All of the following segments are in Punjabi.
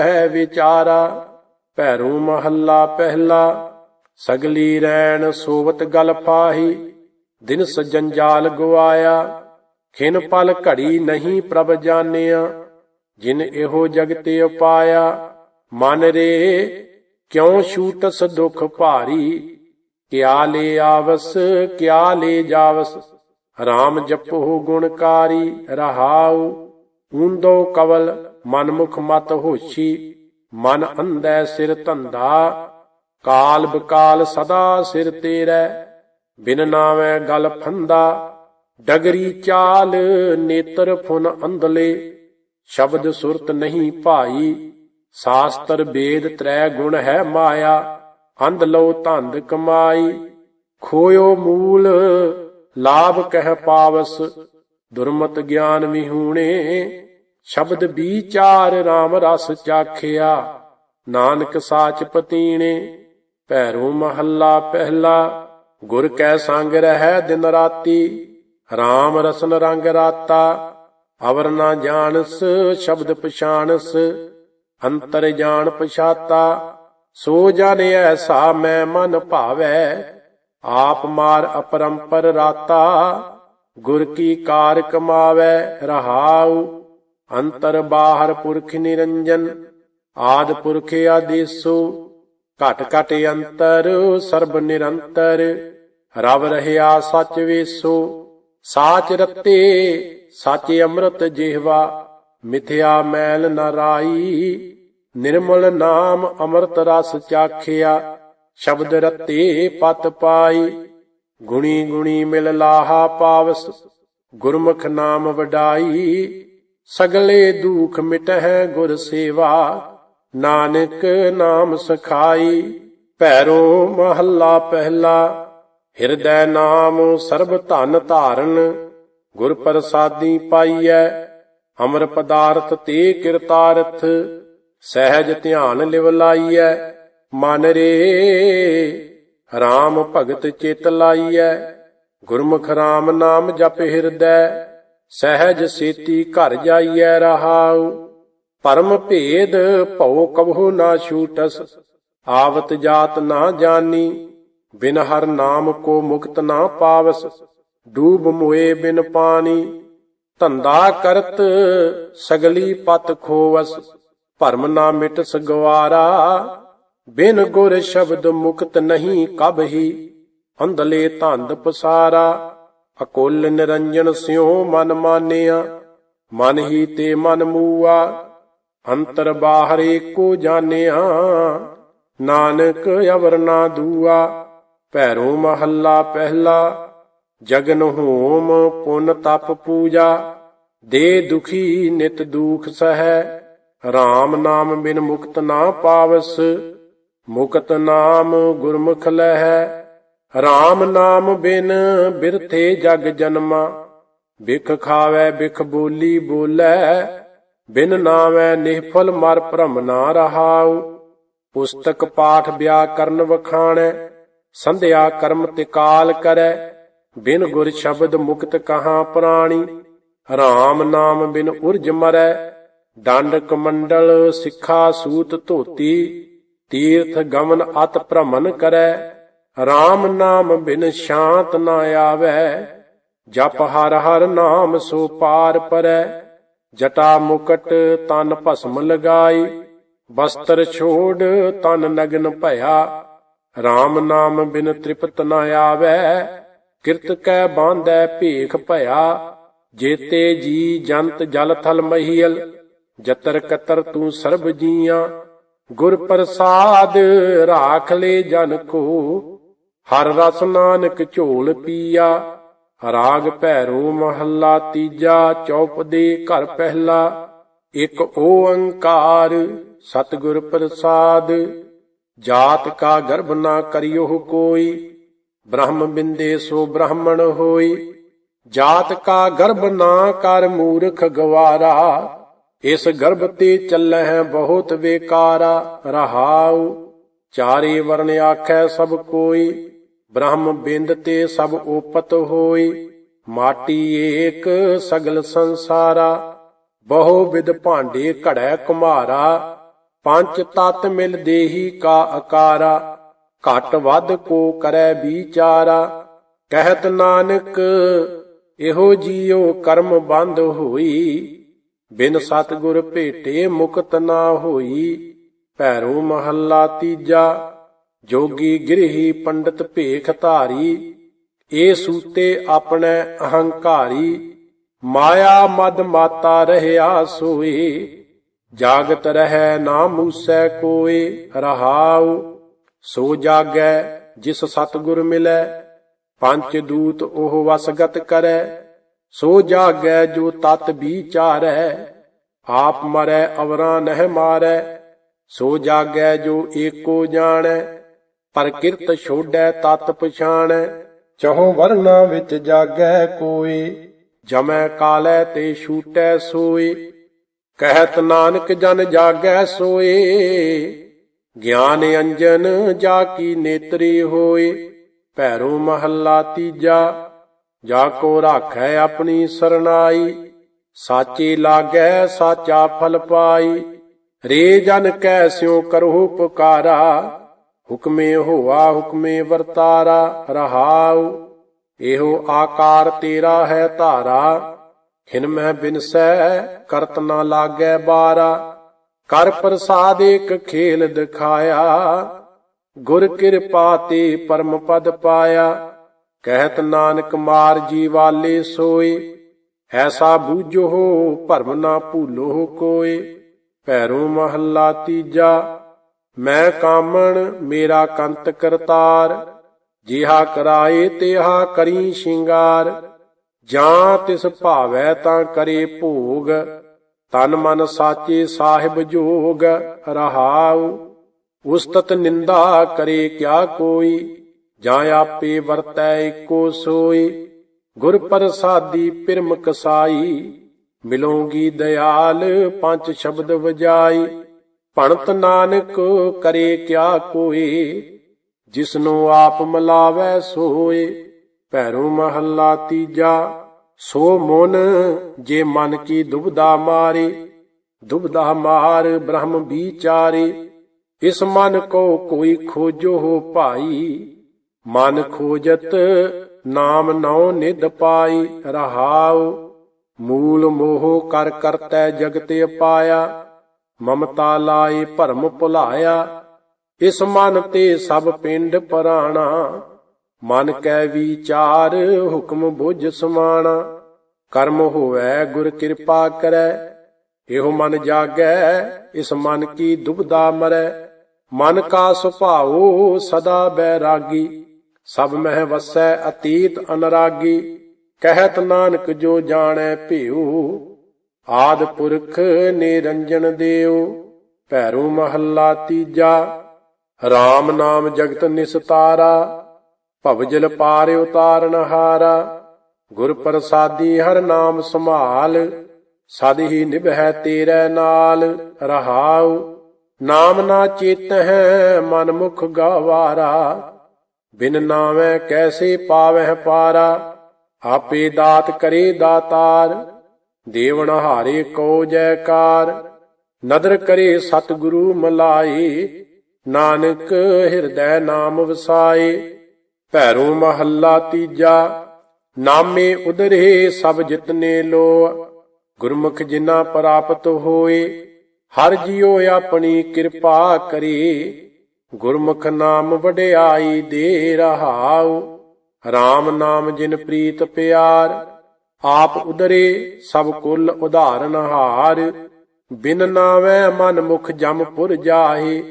ਹੈ ਵਿਚਾਰਾ ਭੈਰੂ ਮਹੱਲਾ ਪਹਿਲਾ, ਸਗਲੀ ਰੈਣ ਸੋਵਤ ਗਲ ਪਾਹੀ, ਦਿਨ ਸਜੰਜਾਲ ਗਵਾਇਆ, ਖਿਨ ਪਲ ਘੜੀ ਨਹੀਂ ਪ੍ਰਭ ਜਾਣਿਆ, ਜਿਨ ਇਹੋ ਜਗਤੇ ਉਪਾਇਆ, ਮਨ ਰੇ ਕਿਉ ਛੂਟਸ ਦੁਖ ਭਾਰੀ, ਕਿਆ ਲੈ ਆਵਸ, ਕਿਆ ਲੈ ਜਾਵਸ RAM ਜਪੋ ਗੁਣਕਾਰੀ ਰਹਾਉ ਊਂਦੋ ਕਵਲ ਮਨਮੁਖ ਮਤ ਹੋਛੀ, ਮਨ ਅੰਧੈ ਸਿਰ ਧੰਦਾ, ਕਾਲ ਬਕਾਲ ਸਦਾ ਸਿਰ ਤੇਰੈ, ਬਿਨ ਨਾਵੇਂ ਗਲ ਫੰਦਾ, ਡਗਰੀ ਚਾਲ ਨੇਤਰ ਫੁਨ ਅੰਧਲੇ, ਸ਼ਬਦ ਸੁਰਤ ਨਹੀਂ ਭਾਈ, ਸਾਸਤਰ ਵੇਦ ਤ੍ਰੈ ਗੁਣ ਹੈ ਮਾਇਆ, ਅੰਧ ਲੋ ਧੰਦ ਕਮਾਈ, ਖੋਇਓ ਮੂਲ, ਲਾਭ ਕਹਿ ਪਾਵਸ ਦੁਰਮਤ ਗਿਆਨ ਵਿਹੂਣੇ, ਸ਼ਬਦ ਵਿਚਾਰ RAM ਰਸ ਚਾਖਿਆ। ਨਾਨਕ ਸਾਚ ਪਤੀਣੇ, ਭੈਰੋ ਮਹੱਲਾ ਪਹਿਲਾ, ਗੁਰ ਕੈ ਸੰਗ ਰਹਿ ਦਿਨ ਰਾਤੀ RAM ਰਸਨ ਰੰਗ ਰਾਤਾ। ਅਵਰ ਨਾ ਜਾਣਸ, ਸ਼ਬਦ ਪਛਾਣਸ, ਅੰਤਰ ਜਾਣ ਪਛਾਤਾ। ਸੋ ਜਨ ਐਸਾ ਮੈਂ ਮਨ ਭਾਵੈ, ਆਪ ਮਾਰ ਅਪਰੰਪਰ ਰਾਤਾ। ਗੁਰ ਕੀ ਕਾਰ ਕਮਾਵੈ ਰਹਾਉ, ਅੰਤਰ ਬਾਹਰ ਪੁਰਖ ਨਿਰੰਜਨ, ਆਦ ਪੁਰਖ ਆਦੇਸੋ, ਘਟ ਘਟ ਅੰਤਰ, ਸਰਬ ਨਿਰੰਤਰ, ਰਵ ਰਹਿਆ ਸਚ ਵੇਸੋ, ਸਾਚ ਰਤੇ, ਸਚ ਅੰਮ੍ਰਿਤ ਜਿਹਵਾ, ਮਿਥਿਆ ਮੈਲ ਨ ਰਾਈ, ਨਿਰਮਲ ਨਾਮ ਅੰਮ੍ਰਿਤ ਰਸ ਚਾਖਿਆ, ਸ਼ਬਦ ਰਤੇ ਪਤ ਪਾਈ ਗੁਣੀ ਗੁਣੀ ਮਿਲ ਲਾਹਾ ਪਾਵਸ, ਗੁਰਮੁਖ ਨਾਮ ਵਡਾਈ, ਸਗਲੇ ਦੁਖ ਮਿਟਹਿ ਗੁਰ ਸੇਵਾ, ਨਾਨਕ ਨਾਮ ਸਖਾਈ, ਭੈਰੋ ਮਹੱਲਾ ਪਹਿਲਾ, ਹਿਰਦੈ ਨਾਮ ਸਰਬ ਧਨ ਧਾਰਨ, ਗੁਰ ਪ੍ਰਸਾਦੀ ਪਾਈਐ, ਅਮਰ ਪਦਾਰਥ ਤੇ ਕਿਰਤਾਰਥ, ਸਹਿਜ ਧਿਆਨ ਲਿਵ ਲਾਈਐ, ਮਨ ਰੇ RAM ਭਗਤ ਚਿਤ ਲਾਈਐ, ਗੁਰਮੁਖ RAM ਨਾਮ ਜਪ ਹਿਰਦੈ, ਸਹਿਜ ਸੇਤੀ ਘਰ ਜਾਈਐ ਰਹਾਉ। ਪਰਮ ਭੇਦ ਭਉ ਕਬਹੁ ਨਾ ਛੂਟਸ, ਆਵਤ ਜਾਤ ਨਾ ਜਾਣੀ ਬਿਨ ਹਰ ਨਾਮ ਕੋ ਮੁਕਤ ਨਾ ਪਾਵਸ, ਡੂਬ ਮੋਏ ਬਿਨ ਪਾਣੀ ਧੰਦਾ ਕਰਤ ਸਗਲੀ ਪਤ ਖੋਵਸ, ਭਰਮ ਨਾ ਮਿਟਸ ਗਵਾਰਾ ਬਿਨ ਗੁਰ ਸ਼ਬਦ ਮੁਕਤ ਨਹੀਂ ਕਬਹੀ, ਅੰਧਲੇ ਧੰਦ ਪਸਾਰਾ, ਅਕੁੱਲ ਨਿਰੰਜਨ ਸਿਉ ਮਨ ਮਾਨਿਆ, ਮਨ ਹੀ ਤੇ ਮਨ ਮੂਆ, ਅੰਤਰ ਬਾਹਰ ਏਕੋ ਜਾਣਿਆ, ਨਾਨਕ ਅਵਰ ਨਾ ਦੂਆ, ਭੈਰੋ ਮਹੱਲਾ ਪਹਿਲਾ, ਜਗਨ ਹੋਮ ਪੁਨ ਤਪ ਪੂਜਾ, ਦੇ ਦੁਖੀ ਨਿਤ ਦੁਖ ਸਹਿ RAM ਨਾਮ ਬਿਨ ਮੁਕਤ ਨਾ ਪਾਵਸ ਮੁਕਤ ਨਾਮ ਗੁਰਮੁਖ ਲਹੈ RAM ਨਾਮ ਬਿਨ ਬਿਰਥੇ ਜਗ ਜਨਮਾ। ਬਿਖ ਖਾਵੈ ਬਿਖ ਬੋਲੀ ਬੋਲੇ, ਬਿਨ ਨਾਵੈ ਨਿਹਫਲ ਮਰ ਭ੍ਰਮ ਨਾ ਰਹਾਉ। ਪੁਸਤਕ ਪਾਠ ਵਿਆਕਰਨ ਵਖਾਣੈ, ਸੰਧਿਆ ਕਰਮ ਤੇ ਕਾਲ ਕਰੈ, ਬਿਨ ਗੁਰ ਸ਼ਬਦ ਮੁਕਤ ਕਹਾ ਪ੍ਰਾਣੀ। RAM ਨਾਮ ਬਿਨ ਉਰਜ ਮਰੈ ਡੰਡ ਕਮੰਡਲ ਸਿੱਖਾ ਸੂਤ ਧੋਤੀ। ਤੀਰਥ ਗਮਨ ਅਤ ਭ੍ਰਮਨ ਕਰੈ RAM ਨਾਮ ਬਿਨ ਸ਼ਾਂਤ ਨਾ ਆਵੈ, ਜਪ ਹਰ ਹਰ ਨਾਮ ਸੋ ਪਾਰ ਪਰੈ, ਜਟਾ ਮੁਕਟ ਤਨ ਭਸਮ ਲਗਾਈ, ਬਸਤਰ ਛੋੜ ਤਨ ਨਗਨ ਭਇਆ RAM ਨਾਮ ਬਿਨ ਤ੍ਰਿਪਤ ਨ ਆਵੈ, ਕਿਰਤ ਕੈ ਬਾਂਧੈ ਭੇਖ ਭਇਆ, ਜੇਤੇ ਜੀ ਜੰਤ ਜਲ ਥਲ ਮਹੀਲ, ਜਤਰ ਕਤਰ ਤੂੰ ਸਰਬ ਜੀਆਂ ਗੁਰ ਪ੍ਰਸਾਦ ਰਾਖ ਲੈ ਜਨ ਕੋ, ਹਰ ਰਸ ਨਾਨਕ ਝੋਲ ਪੀਆ, ਰਾਗ ਭੈਰੋ ਮਹੱਲਾ ਤੀਜਾ ਚੌਪਦੇ ਘਰ ਪਹਿਲਾ, ਇੱਕ ਓੰਕਾਰ ਸਤਿਗੁਰ ਪ੍ਰਸਾਦ, ਜਾਤ ਕਾ ਗਰਭ ਨਾ ਕਰਿਓ ਕੋਈ, ਬ੍ਰਹਮ ਬਿੰਦੇ ਸੋ ਬ੍ਰਾਹਮਣ ਹੋਈ, ਜਾਤ ਕਾ ਗਰਭ ਨਾ ਕਰ ਮੂਰਖ ਗਵਾਰਾ ਇਸ ਗਰਭ ਤੇ ਚੱਲਹਿ ਬਹੁਤ ਬੇਕਾਰਾ ਰਹਾਉ। ਚਾਰੇ ਵਰਨ ਆਖੈ ਸਭ ਕੋਈ, ਬ੍ਰਹਮ ਬਿੰਦ ਤੇ ਸਭ ਉਪਤ ਹੋਈ। ਮਾਟੀ ਏਕ ਸਗਲ ਸੰਸਾਰਾ, ਬਹੁ ਵਿਦ ਭਾਂਡੇ ਘੜੈ ਕੁਮਾਰਾ। ਪੰਜ ਤਤ ਮਿਲ ਦੇਹੀ ਕਾ ਆਕਾਰਾ ਘਟ ਵੱਧ ਕੋ ਕਰੈ ਵਿਚਾਰਾ। ਕਹਿਤ ਨਾਨਕ, ਇਹੋ ਜੀਉ ਕਰਮ ਬੰਦ ਹੋਈ। ਬਿਨ ਸਤਗੁਰ ਭੇਟੇ ਮੁਕਤ ਨਾ ਹੋਈ, ਭੈਰੋ ਮਹੱਲਾ ਤੀਜਾ, ਜੋਗੀ ਗ੍ਰਹੀ ਪੰਡਤ ਭੇਖ ਧਾਰੀ, ਏ ਸੂਤੇ ਆਪਣੇ ਅਹੰਕਾਰੀ, ਮਾਇਆ ਮਦ ਮਾਤਾ ਰਹਿਆ ਸੋਏ, ਜਾਗਤ ਰਹਿ ਨਾ ਮੂਸੈ ਕੋਏ, ਰਹਾਉ, ਸੋ ਜਾਗੈ ਜਿਸ ਸਤਗੁਰ ਮਿਲੈ ਪੰਜ ਦੂਤ ਉਹ ਵਸਗਤ ਕਰੈ ਸੋ ਜਾਗੈ ਜੋ ਤਤ ਵਿਚਾਰੈ ਆਪ ਮਰੈ ਅਵਰਾਂ ਨਹਿ ਮਾਰੈ। ਸੋ ਜਾਗੈ ਜੋ ਏਕੋ ਜਾਣੈ ਪਰ ਕਿਰਤ ਛੋੜੈ ਤਤ ਪਛਾਣੈ। ਚਹੋ ਵਰਨਾ ਵਿੱਚ ਜਾਗੈ ਕੋਏ ਜਮੈ ਕਾਲੈ ਤੇ ਛੂਟੈ ਸੋਏ। ਕਹਿਤ ਨਾਨਕ ਜਨ ਜਾਗੈ ਸੋਏ ਗਿਆਨ ਅੰਜਨ ਜਾ ਕੀ ਨੇਤਰੀ ਹੋਏ। ਭੈਰੋ ਮਹੱਲਾ ਤੀਜਾ ਜਾ ਕੋ ਰਾਖੈ ਆਪਣੀ ਸਰਨਾਈ, ਸਾਚੀ ਲਾਗੈ ਸਾਚਾ ਫਲ ਪਾਈ। ਰੇ ਜਨ ਕੈ ਸਿਉ ਕਰਹੁ ਪੁਕਾਰਾ, ਹੁਕਮੇ ਹੋਆ ਹੁਕਮੇ ਵਰਤਾਰਾ, ਰਹਾਉ, ਇਹੋ ਆਕਾਰ ਤੇਰਾ ਹੈ ਧਾਰਾ। ਖਿਨ ਮੈਂ ਬਿਨਸੈ, ਕਰਤ ਨਾ ਲਾਗੈ ਬਾਰਾ। ਕਰ ਪ੍ਰਸਾਦ ਇੱਕ ਖੇਲ ਦਿਖਾਇਆ, ਗੁਰ ਕਿਰਪਾ ਤੇ ਪਰਮ ਪਦ ਪਾਇਆ। ਕਹਿਤ ਨਾਨਕ ਮਾਰ ਜੀ ਵਾਲੇ ਸੋਏ, ਐਸਾ ਬੂਝੋ ਭਰਮ ਨਾ ਭੂਲੋ ਕੋਏ, ਭੈਰੋ ਮਹੱਲਾ ਤੀਜਾ, ਮੈਂ ਕਾਮਣ ਮੇਰਾ ਕੰਤ ਕਰਤਾਰ, ਜਿਹਾ ਕਰਾਏ ਤਿਹਾ ਕਰੀ ਸ਼ਿੰਗਾਰ, ਜਾਂ ਤਿਸ ਭਾਵੈ ਤਾਂ ਕਰੇ ਭੋਗ, ਤਨ ਮਨ ਸਾਚੇ ਸਾਹਿਬ ਜੋਗ ਰਹਾਉ, ਉਸਤਤ ਨਿੰਦਾ ਕਰੇ ਕਿਆ ਕੋਈ ਜਾਂ ਆਪੇ ਵਰਤੈ ਇੱਕੋ ਸੋਈ, ਗੁਰ ਪ੍ਰਸਾਦੀ ਪਿਰਮ ਕਸਾਈ ਮਿਲੋਗੀ ਦਇਆਲ ਪੰਜ ਸ਼ਬਦ ਵਜਾਈ। ਭਣਤ ਨਾਨਕ ਕਰੇ ਕਿਆ ਕੋਏ, ਜਿਸਨੂੰ ਆਪ ਮਲਾਵੈ ਸੋਏ। ਭੈਰੋ ਮਹੱਲਾ ਤੀਜਾ, ਸੋ ਮਨ ਜੇ ਮਨ ਕੀ ਦੁਬਦਾ ਮਾਰੇ ਦੁਬਦਾ ਮਾਰ ਬ੍ਰਹਮ ਵਿਚਾਰੇ। ਇਸ ਮਨ ਕੋ ਕੋਈ ਖੋਜੋ ਹੋ ਭਾਈ ਮਨ ਖੋਜਤ ਨਾਮ ਨਉ ਨਿਧ ਪਾਈ ਰਹਾਉ, ਮੂਲ ਮੋਹ ਕਰ ਕਰਤੈ ਜਗਤ ਪਾਇਆ, ਮਮਤਾ ਲਾਏ ਭਰਮ ਭੁਲਾਇਆ, ਇਸ ਮਨ ਤੇ ਸਭ ਪਿੰਡ ਪਰਾਣਾ, ਮਨ ਕੈ ਵਿਚਾਰ ਹੁਕਮ ਬੁਝ ਸਮਾਣਾ, ਕਰਮ ਹੋਵੈ ਗੁਰ ਕਿਰਪਾ ਕਰੈ, ਇਹੋ ਮਨ ਜਾਗੈ, ਇਸ ਮਨ ਕੀ ਦੁਬਦਾ ਮਰੈ, ਮਨ ਕਾ ਸੁਭਾਉ ਸਦਾ ਬੈਰਾਗੀ। ਸਭ ਮਹਿ ਵਸੈ ਅਤੀਤ ਅਨਰਾਗੀ, ਕਹਿਤ ਨਾਨਕ ਜੋ ਜਾਣੈ ਭਿਉ। ਆਦ ਪੁਰਖ ਨਿਰੰਜਨ ਦੇਉ, ਭੈਰੋ ਮਹੱਲਾ ਤੀਜਾ। RAM ਨਾਮ ਜਗਤ ਨਿਸਤਾਰਾ ਭਵਜਲ ਪਾਰ ਉਤਾਰਨ ਹਾਰਾ। ਗੁਰ ਪ੍ਰਸਾਦੀ ਹਰ ਨਾਮ ਸੰਭਾਲ, ਸਦ ਹੀ ਨਿਭੈ ਤੇਰੇ ਨਾਲ ਰਹਾਉ। ਨਾਮ ਨਾ ਚੇਤ ਹੈ ਮਨ ਮੁਖ ਗਵਾਰਾ। ਬਿਨ ਨਾਵੇਂ ਕੈਸੇ ਪਾਵਹਿ ਪਾਰਾ, ਆਪੇ ਦਾਤ ਕਰੇ ਦਾਤਾਰ ਦੇਵਨ ਹਾਰੇ ਕੋ ਜੈਕਾਰ। ਨਦਰ ਕਰੇ ਸਤਿਗੁਰੂ ਮਲਾਈ ਨਾਨਕ ਹਿਰਦੈ ਨਾਮ ਵਸਾਏ। ਭੈਰੋ ਮਹੱਲਾ ਤੀਜਾ, ਨਾਮੇ ਉਦਰੇ ਸਭ ਜਿਤਨੇ ਲੋ ਗੁਰਮੁਖ ਜਿਨਾ ਪ੍ਰਾਪਤ ਹੋਏ, ਹਰ ਜਿਉ ਆਪਣੀ ਕਿਰਪਾ ਕਰੇ। ਗੁਰਮੁਖ ਨਾਮ ਵਡਿਆਈ ਦੇ ਰਹਾਉ RAM ਨਾਮ ਜਿਨ ਪ੍ਰੀਤ ਪਿਆਰ, ਆਪ ਉਦਰੇ ਸਭ ਕੁਲ ਉਧਾਰਨ ਹਾਰ, ਬਿਨ ਨਾਵੇ ਮਨ ਮੁਖ ਜਮ ਪੁਰ ਜਾਹੇ,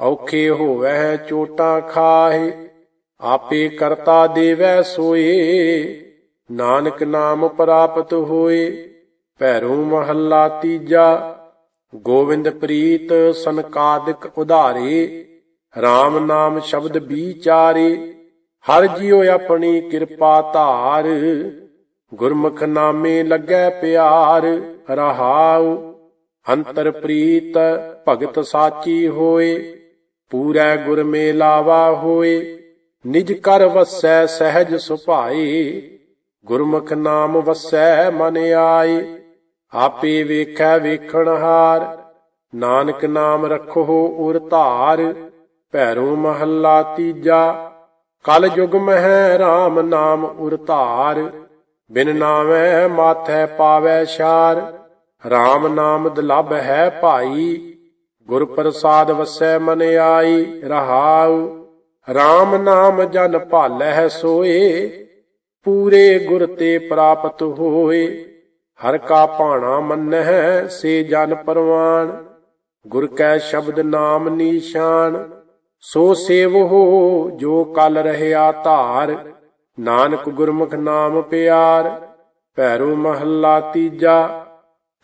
ਔਖੇ ਹੋਵੈ ਚੋਟਾਂ ਖਾਹੇ, ਆਪੇ ਕਰਤਾ ਦੇਵੈ ਸੋਏ, ਨਾਨਕ ਨਾਮ ਪ੍ਰਾਪਤ ਹੋਏ, ਭੈਰੋ ਮਹੱਲਾ ਤੀਜਾ, ਗੋਵਿੰਦ ਪ੍ਰੀਤ ਸੰਕਾਦਿਕ ਉਧਾਰੇ RAM ਨਾਮ ਸ਼ਬਦ ਵਿਚਾਰੇ, ਹਰ ਜਿਉ ਆਪਣੀ ਕਿਰਪਾ ਧਾਰ। ਗੁਰਮੁਖ ਨਾਮੇ ਲੱਗੈ ਪਿਆਰ, ਰਹਾਉ। ਅੰਤਰ ਪ੍ਰੀਤ ਭਗਤ ਸਾਚੀ ਹੋਏ, ਪੂਰੈ ਗੁਰ ਮੇਲਾਵਾ ਹੋਏ। ਨਿਜ ਕਰ ਵਸੈ ਸਹਿਜ ਸੁਭਾਈ ਗੁਰਮੁਖ ਨਾਮ ਵਸੈ ਮਨ ਆਏ। ਆਪੇ ਵੇਖੈ ਵੇਖਣਹਾਰ ਨਾਨਕ ਨਾਮ ਰੱਖੋ ਉਰ ਧਾਰ। ਭੈਰੋ ਮਹੱਲਾ ਤੀਜਾ, ਕਲ ਯੁਗ ਮਹਿ RAM ਨਾਮ ਉਰ ਧਾਰ, ਬਿਨ ਨਾਮੈ ਮਾਥੈ ਪਾਵੈ ਸ਼ਾਰ RAM ਨਾਮ ਦਲਬ ਹੈ ਭਾਈ, ਗੁਰ ਪ੍ਰਸਾਦ ਵਸੈ ਮਨ ਆਈ ਰਹਾਉ RAM ਨਾਮ ਜਨ ਭਾਲੈ ਸੋਏ, ਪੂਰੇ ਗੁਰ ਤੇ ਪ੍ਰਾਪਤ ਹੋਏ, ਹਰ ਕਾ ਭਾਣਾ ਮੰਨਹਿ ਸੇ ਜਨ ਪਰਵਾਨ, ਗੁਰ ਕੈ ਸ਼ਬਦ ਨਾਮ ਨੀਸ਼ਾਨ ਸੋ ਸੇਵੋ ਜੋ ਕਲ ਰਹਿਆ ਧਾਰ, ਨਾਨਕ ਗੁਰਮੁਖ ਨਾਮ ਪਿਆਰ, ਭੈਰੋ ਮਹੱਲਾ ਤੀਜਾ,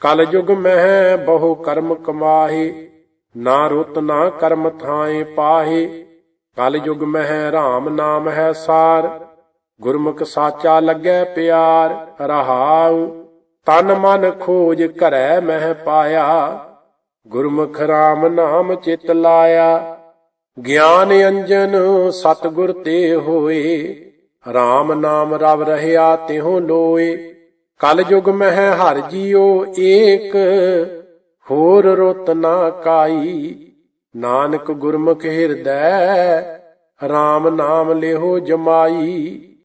ਕਲ ਯੁਗ ਮਹਿ ਬਹੁ ਕਰਮ ਕਮਾਹੇ, ਨਾ ਰੁਤ ਨਾ ਕਰਮ ਥਾਏ ਪਾਹੇ, ਕਲ ਯੁਗ ਮਹਿ RAM ਨਾਮ ਹੈ ਸਾਰ, ਗੁਰਮੁਖ ਸਾਚਾ ਲੱਗੈ ਪਿਆਰ, ਰਹਾਉ, ਤਨ ਮਨ ਖੋਜ ਕਰੈ ਮਹਿ ਪਾਇਆ, ਗੁਰਮੁਖ RAM ਨਾਮ ਚਿਤ ਲਾਇਆ ਗਿਆਨ ਅੰਜਨ ਸਤਿਗੁਰ ਤੇ ਹੋਏ RAM ਨਾਮ ਰਵ ਰਹਿਆ ਤਿਹੁ ਲੋਏ। ਕਲ ਯੁਗ ਮਹਿ ਹਰ ਜੀਓ ਏਕ, ਹੋਰ ਰੁੱਤ ਨਾ ਕਾਈ। ਨਾਨਕ ਗੁਰਮੁਖ ਹਿਰਦੈ RAM ਨਾਮ ਲਿਹੋ ਜਮਾਈ।